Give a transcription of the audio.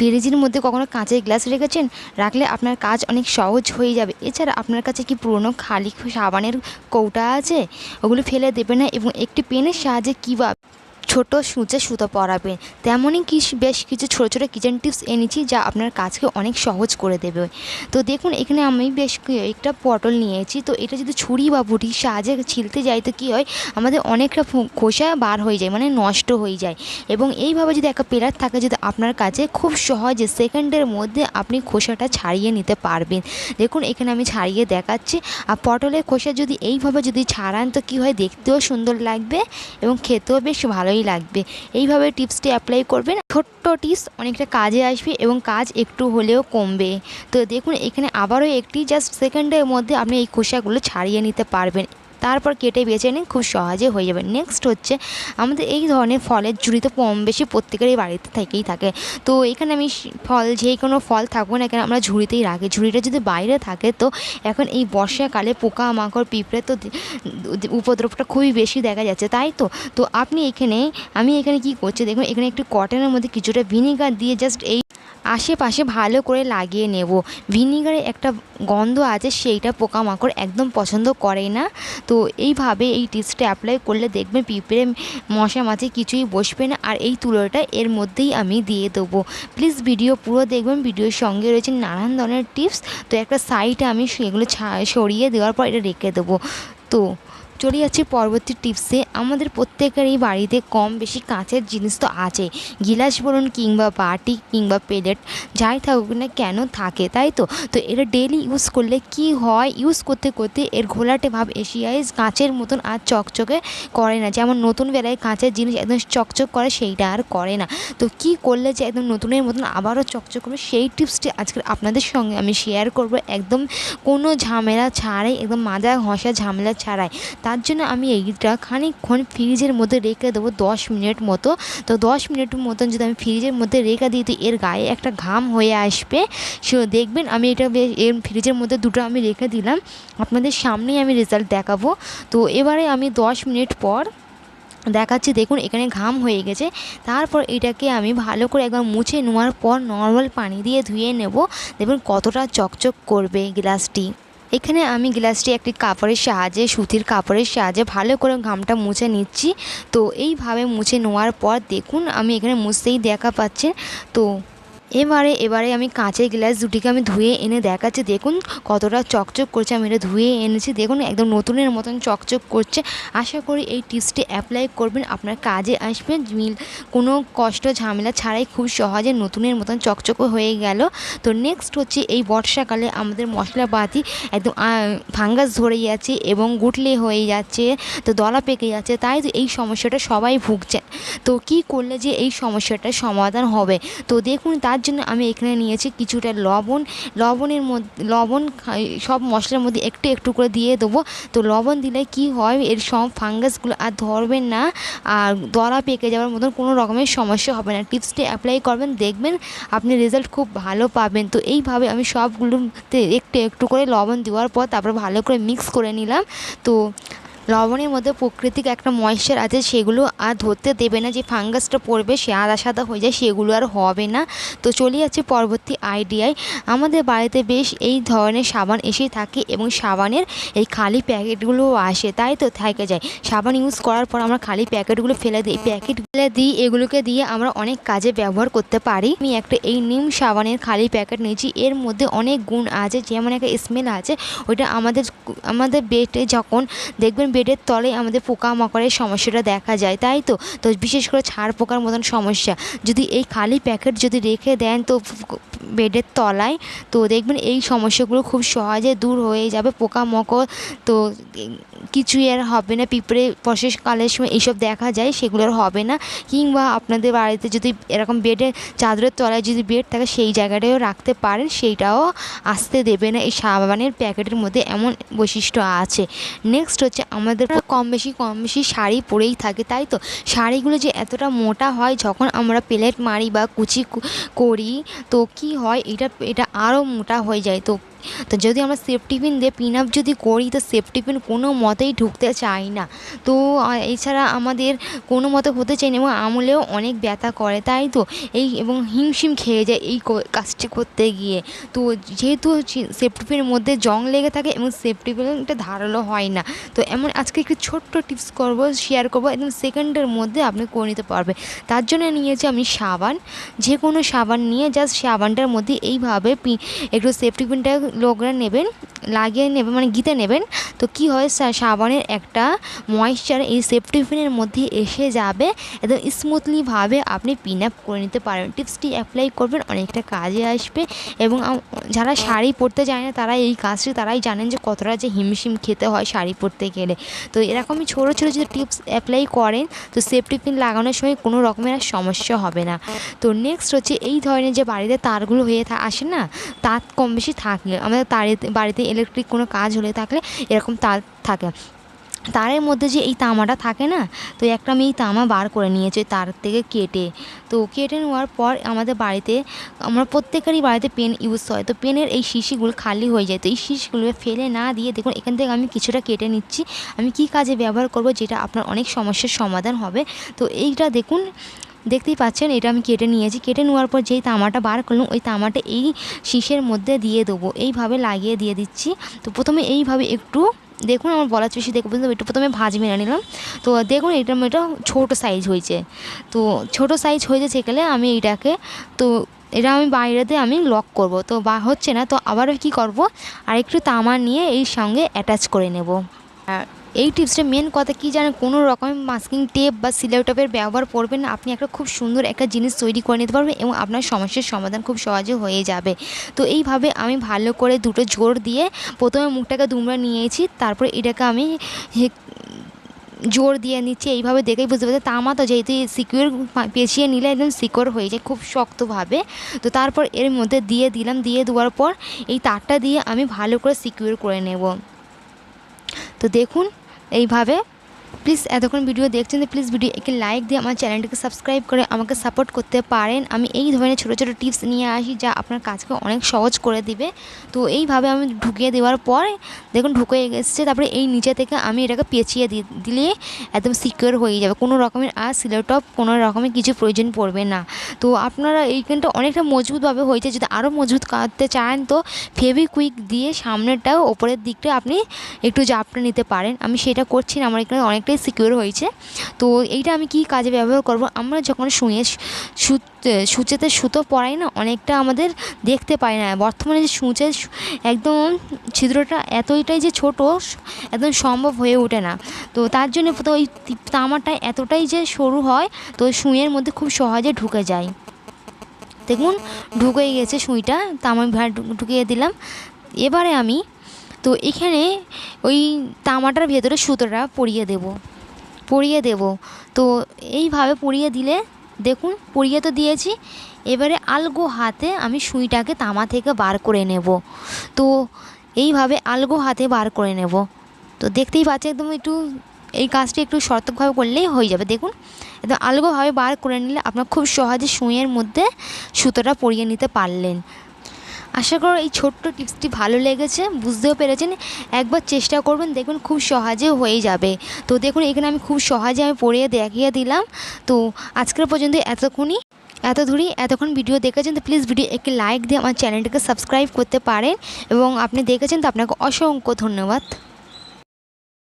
ফ্রিজের মধ্যে কখনো কাঁচের গ্লাস রেখেছেন? রাখলে আপনার কাজ অনেক সহজ হয়ে যাবে। এছাড়া আপনার কাছে কি পুরনো খালি সাবানের কৌটা আছে? ওগুলো ফেলে দেবে না? এবং একটি পেনের সাহায্যে কীভাবে ছোট সূচে সুতো পরাবেন তেমনই কি বেশ কিছু ছোটো ছোটো কিচেন টিপস এনেছি যা আপনার কাজকে অনেক সহজ করে দেবে। তো দেখুন, এখানে আমি বেশ একটা পটল নিয়েছি। তো এটা যদি ছুরি বা বুটির সাহায্যে ছিলতে যাই, তো কী হয়? আমাদের অনেকটা খোসা বার হয়ে যায় মানে নষ্ট হয়ে যায়। এবং এইভাবে যদি একটা পেলার থাকে, যদি আপনার কাছে খুব সহজে সেকেন্ডের মধ্যে আপনি খোসাটা ছাড়িয়ে নিতে পারবেন। দেখুন, এখানে আমি ছাড়িয়ে দেখাচ্ছি। আর পটলের খোসা যদি এইভাবে যদি ছাড়ান, তো কী হয়? দেখতেও সুন্দর লাগবে এবং খেতেও বেশ ভালোই লাগবে। এইভাবে টিপসটি অ্যাপ্লাই করবেন। ছোট্ট টিপস অনেকটা কাজে আসবে এবং কাজ একটু হলেও কমবে। তো দেখুন, এখানে আবারও একটি জাস্ট সেকেন্ডের মধ্যে আপনি এই খোসাগুলো ছাড়িয়ে নিতে পারবেন। তারপর কেটে বেছে নিন, খুব সহজে হয়ে যাবে। নেক্সট হচ্ছে, আমাদের এই ধরনের ফলের ঝুড়ি তো কম বেশি প্রত্যেকেরই বাড়িতে থেকেই থাকে। তো এখানে আমি ফল যে কোনো ফল থাকব না কেন, আমরা ঝুড়িতেই রাখি। ঝুড়িটা যদি বাইরে থাকে তো এখন এই বর্ষাকালে পোকা মাকড় পিঁপড়ে তো উপদ্রবটা খুবই বেশি দেখা যাচ্ছে, তাই তো? তো আপনি এখানে, আমি এখানে কি করছি? দেখুন, এখানে একটু কটনের মধ্যে কিছুটা ভিনিগার দিয়ে জাস্ট এই আশেপাশে ভালো করে লাগিয়ে নেব। ভিনিগারে একটা গন্ধ আছে, সেইটা পোকামাকড় একদম পছন্দ করে না। তো এইভাবে এই টিপসটা অ্যাপ্লাই করলে দেখবেন পিঁপড়ে, মশা, মাছি কিছুই বসবে না। আর এই তুলোটা এর মধ্যেই আমি দিয়ে দেবো। প্লিজ ভিডিও পুরো দেখবেন ভিডিওর সঙ্গে রয়েছে নানান ধরনের টিপস। তো একটা সাইডে আমি সেগুলো সরিয়ে দেওয়ার পর এটা রেখে দেবো। তো চলে যাচ্ছি পরবর্তী টিপসে। আমাদের প্রত্যেকেরই বাড়িতে কম বেশি কাঁচের জিনিস তো আছে। গিলাস বলুন কিংবা বাটি কিংবা প্লেট, যাই থাকুক না কেন থাকে, তাই তো? তো এটা ডেলি ইউজ করলে কি হয়? ইউজ করতে করতে এর ঘোলাটে ভাব এশিয়ায় কাঁচের মতন আর চকচকে করে না। যেমন নতুন বেলায় কাঁচের জিনিস একদম চকচক করে, সেইটা আর করে না। তো কি করলে যে একদম নতুনের মতন আবারও চকচক করবে, সেই টিপসটি আজকে আপনাদের সঙ্গে আমি শেয়ার করব। একদম কোনো ঝামেলা ছাড়াই, একদম মাজা ঘষা ঝামেলা ছাড়াই। তার জন্য আমি এইটা খানিকক্ষণ ফ্রিজের মধ্যে রেখে দেবো দশ মিনিট মতো। তো দশ মিনিট মতন যদি আমি ফ্রিজের মধ্যে রেখে দিই তো এর গায়ে একটা ঘাম হয়ে আসবে। সে দেখবেন আমি এটা এর ফ্রিজের মধ্যে দুটো আমি রেখে দিলাম। আপনাদের সামনেই আমি রেজাল্ট দেখাবো। তো এবারে আমি দশ মিনিট পর দেখাচ্ছি, দেখুন এখানে ঘাম হয়ে গেছে। তারপর এটাকে আমি ভালো করে একবার মুছে নেওয়ার পর নর্মাল পানি দিয়ে ধুয়ে নেব। দেখুন কতটা চকচক করবে গ্লাসটি। এখানে আমি গ্লাসটি একটি কাপড়ের সাহায্যে, সুতির কাপড়ের সাহায্যে ভালো করে ঘামটা মুছে নিচ্ছি। তো এইভাবে মুছে নেওয়ার পর দেখুন, আমি এখানে মুছতেই দেখা পাচ্ছে তো এবারে এবারে আমি কাঁচের গ্লাস দুটিকে আমি ধুয়ে এনে দেখাচ্ছি। দেখুন কতটা চকচক করছে, আমি এটা ধুয়ে এনেছি। দেখুন, একদম নতুনের মতন চকচক করছে। আশা করি এই টিপসটি অ্যাপ্লাই করবেন, আপনার কাজে আসবে। মিল, কোনো কষ্ট, ঝামেলা ছাড়াই খুব সহজে নতুনের মতন চকচক হয়ে গেল। তো নেক্সট হচ্ছে এই বর্ষাকালে আমাদের মশলাপাতি একদম ফাঙ্গাস ধরে যাচ্ছে এবং গুটলে হয়ে যাচ্ছে, তো দলা পেকে যাচ্ছে। তাই তো এই সমস্যাটা সবাই ভুগছে। তো কি করলে যে এই সমস্যাটার সমাধান হবে? তো দেখুন, তার জন্য আমি এখানে নিয়েছি কিছুটা লবণ। লবণের মধ্যে লবণ সব মশলার মধ্যে একটু একটু করে দিয়ে দেবো। তো লবণ দিলে কি হয়, এর সব ফাঙ্গাসগুলো আর ধরবেন না। আর দলা পেকে যাওয়ার মতন কোনো রকমের সমস্যা হবে না। টিপসটি অ্যাপ্লাই করবেন, দেখবেন আপনি রেজাল্ট খুব ভালো পাবেন। তো এইভাবে আমি সবগুলোতে একটু একটু করে লবণ দেওয়ার পর তারপর ভালো করে মিক্স করে নিলাম। তো লবণের মধ্যে প্রকৃতিক একটা ময়েশ্চার আছে, সেগুলো আর ধরতে দেবে না। যে ফাঙ্গাসটা পড়বে, সে আদা সাদা হয়ে যায়, সেগুলো আর হবে না। তো চলে যাচ্ছে পরবর্তী আইডিয়ায়। আমাদের বাড়িতে বেশ এই ধরনের সাবান এসে থাকে এবং সাবানের এই খালি প্যাকেটগুলোও আসে, তাই তো থেকে যায়। সাবান ইউজ করার পর আমরা খালি প্যাকেটগুলো ফেলে দিই। প্যাকেট ফেলে দিই, এগুলোকে দিয়ে আমরা অনেক কাজে ব্যবহার করতে পারি। আমি একটা এই নিম সাবানের খালি প্যাকেট নিয়েছি। এর মধ্যে অনেক গুণ আছে, যেমন একটা স্মেল আছে, ওইটা আমাদের আমাদের বেডে যখন দেখবেন বেডের তলে আমাদের পোকামাকড়ের সমস্যাটা দেখা যায়, তাই তো? তো বিশেষ করে ছাড় পোকার মতন সমস্যা। যদি এই খালি প্যাকেট যদি রেখে দেন তো বেডের তলায়, তো দেখবেন এই সমস্যাগুলো খুব সহজে দূর হয়ে যাবে পোকামাকড়, তো কিছুই আর হবে না। পিঁপড়ে বর্ষাকালের সময় এইসব দেখা যায়, সেগুলো আর হবে না। কিংবা আপনাদের বাড়িতে যদি এরকম বেডে চাদরের তলায় যদি বেড থাকে, সেই জায়গাটাও রাখতে পারেন। সেইটাও আসতে দেবে না। এই সাবানের প্যাকেটের মধ্যে এমন বৈশিষ্ট্য আছে। নেক্সট হচ্ছে আমাদের কম বেশি কম বেশি শাড়ি পরেই থাকে, তাই তো? শাড়িগুলো যে এতটা মোটা হয়, যখন আমরা প্লেট মারি বা কুচি করি, তো কি হয়? এটা এটা আরও মোটা হয়ে যায়। তো তো যদি আমরা সেফটি পিন দিয়ে পিন আপ যদি করি, তো সেফটি পিন কোনো মতেই ঢুকতে চাই না। তো এছাড়া আমাদের কোনো মতে হতে চাই না এবং আমলেও অনেক ব্যথা করে, তাই তো? এই এবং হিমশিম খেয়ে যায় এই কাজটি করতে গিয়ে। তো যেহেতু সেফটি পিনের মধ্যে জং লেগে থাকে এবং সেফটি পিনটা ধারালো হয় না। তো এমন আজকে একটু ছোট্ট টিপস করব শেয়ার করব একদম সেকেন্ডের মধ্যে আপনি করে নিতে পারবে। তার জন্য নিয়েছি আমি সাবান। যে কোনো সাবান নিয়ে জাস্ট সাবানটার মধ্যে এইভাবে একটু সেফটি পিনটা লোকরা নেবেন, লাগিয়ে নেবেন মানে গিতে নেবেন। তো কি হয় সাবানের একটা ময়েশ্চার এই সেফটি পিনের মধ্যে এসে যাবে, একদম স্মুথলিভাবে আপনি পিন আপ করে নিতে পারবেন টিপসটি অ্যাপ্লাই করবেন, অনেকটা কাজে আসবে। এবং যারা শাড়ি পরতে যায় না, তারা এই কাজটি, তারাই জানেন যে কতটা যে হিমশিম খেতে হয় শাড়ি পরতে গেলে। তো এরকমই ছোটো ছোটো যদি টিপস অ্যাপ্লাই করেন, তো সেফটি পিন লাগানোর সময় কোনো রকমের আর সমস্যা হবে না। তো নেক্সট হচ্ছে, এই ধরনের যে বাড়িতে তারগুলো হয়ে আসে না, তার কম বেশি থাকলে। আমাদের তারে- বাড়িতে ইলেকট্রিক কোনো কাজ হলে থাকলে এরকম তার থাকে। তারের মধ্যে যে এই তামাটা থাকে না, তো একটা আমি এই তামা বার করে নিয়েছি তার থেকে কেটে। তো কেটে নেওয়ার পর আমাদের বাড়িতে, আমরা প্রত্যেকেরই বাড়িতে পেন ইউজ হয়। তো পেনের এই শিশিগুলো খালি হয়ে যায়। তো এই শিশিগুলো ফেলে না দিয়ে দেখুন, এখান থেকে আমি কিছুটা কেটে নিচ্ছি। আমি কি কাজে ব্যবহার করব যেটা আপনার অনেক সমস্যার সমাধান হবে। তো এইটা দেখুন দেখতেই পাচ্ছেন, এটা আমি কেটে নিয়েছি। কেটে নেওয়ার পর যেই তামাটা বার করলাম, ওই তামাটা এই শীষের মধ্যে দিয়ে দেবো। এইভাবে লাগিয়ে দিয়ে দিচ্ছি। তো প্রথমে এইভাবে একটু দেখুন, আমার বলার চেষ্টা দেখে বুঝতে একটু প্রথমে ভাজ মেরে নিলাম। তো দেখুন, এটা এটা ছোটো সাইজ হয়েছে। তো ছোটো সাইজ হয়েছে সেখানে আমি এটাকে, তো এটা আমি বাইরেতে আমি লক করব। তো বা হচ্ছে না, তো আবারও কী করব? আর একটু তামা নিয়ে এই সঙ্গে অ্যাটাচ করে নেব। আর এই টিপসটা মেন কথা কি জানেন? কোনো রকমের মাস্কিং টেপ বা সিলাই টেপের ব্যবহার করবেন আপনি একটা খুব সুন্দর একটা জিনিস তৈরি করে নিতে পারবেন এবং আপনার সমস্যার সমাধান খুব সহজে হয়ে যাবে। তো এইভাবে আমি ভালো করে দুটো জোর দিয়ে প্রথমে মুখটাকে দুমড়ে নিয়েছি, তারপরে এটাকে আমি জোর দিয়ে নিচ্ছি। এইভাবে দেখেই বুঝতে পারছি তামা তো যেহেতু সিকিউর পেঁচিয়ে নিলে একদম সিকিউর হয়ে যায় খুব শক্তভাবে। তো তারপর এর মধ্যে দিয়ে দিলাম, দিয়ে দেওয়ার পর এই তারটা দিয়ে আমি ভালো করে সিকিউর করে নেব। তো দেখুন এইভাবে প্লিজ এতক্ষণ ভিডিও দেখছেন প্লিজ ভিডিও একটি লাইক দিয়ে আমার চ্যানেলটিকে সাবস্ক্রাইব করে আমাকে সাপোর্ট করতে পারেন। আমি এই ধরনের ছোটো ছোটো টিপস নিয়ে আসি যা আপনার কাজকে অনেক সহজ করে দিবে। তো এইভাবে আমি ঢুকিয়ে দেওয়ার পর দেখুন ঢুকে এসেছে তারপরে এই নিচে থেকে আমি এটাকে পেঁচিয়ে দিলে একদম সিকিউর হয়ে যাবে। কোনো রকমের আর সিলেটপ কোনো রকমের কিছু প্রয়োজন পড়বে না। তো আপনারা এইখানটা অনেকটা মজবুতভাবে হয়েছে। যদি আরও মজবুত করতে চান তো ফেভিকুইক দিয়ে সামনেরটাও, ওপরের দিকটা আপনি একটু জাপটা নিতে পারেন। আমি সেটা করছি না, আমার এখানে অনেকটাই সিকিউর হয়েছে। তো এইটা আমি কি কাজে ব্যবহার করব? আমরা যখন শুয়ে সূচেতে সুতো পরাই না, অনেকটা আমাদের দেখতে পাই না। বর্তমানে যে সূচের একদম ছিদ্রটা এতটাই যে ছোট, একদম সম্ভব হয়ে ওঠে না। তো তার জন্য তো ওই তামাটা এতটাই যে সরু হয়, তো সুঁইয়ের মধ্যে খুব সহজে ঢুকে যায়। দেখুন, ঢুকে গেছে সুইটা তামা ভার ঢুকিয়ে দিলাম। এবারে আমি তো এখানে ওই তামাটার ভেতরে সুতোটা পরিয়ে দেব পরিয়ে দেব। তো এইভাবে পরিয়ে দিলে, দেখুন, পরিয়ে তো দিয়েছি। এবারে আলগো হাতে আমি সুইটাকে তামা থেকে বার করে নেব। তো এইভাবে আলগো হাতে বার করে নেব। তো দেখতেই পাচ্ছি একদম একটু এই কাজটি একটু সর্তকভাবে করলেই হয়ে যাবে। দেখুন একদম আলগোভাবে বার করে নিলে আপনার খুব সহজে সুইয়ের মধ্যে সুতোটা পরিয়ে নিতে পারলেন। আশা করো এই ছোট্ট টিপসটি ভালো লেগেছে, বুঝতেও পেরেছেন। একবার চেষ্টা করবেন দেখুন খুব সহজে হয়ে যাবে। তো দেখুন, এখানে আমি খুব সহজে আমি পড়িয়ে দেখিয়ে দিলাম। তো আজকের পর্যন্ত এতক্ষণই, এত ধরি এতক্ষণ ভিডিও দেখেছেন, তো প্লিজ ভিডিও একটি লাইক দিয়ে আমার চ্যানেলটিকে সাবস্ক্রাইব করতে পারেন। এবং আপনি দেখেছেন, তো আপনাকে অসংখ্য ধন্যবাদ।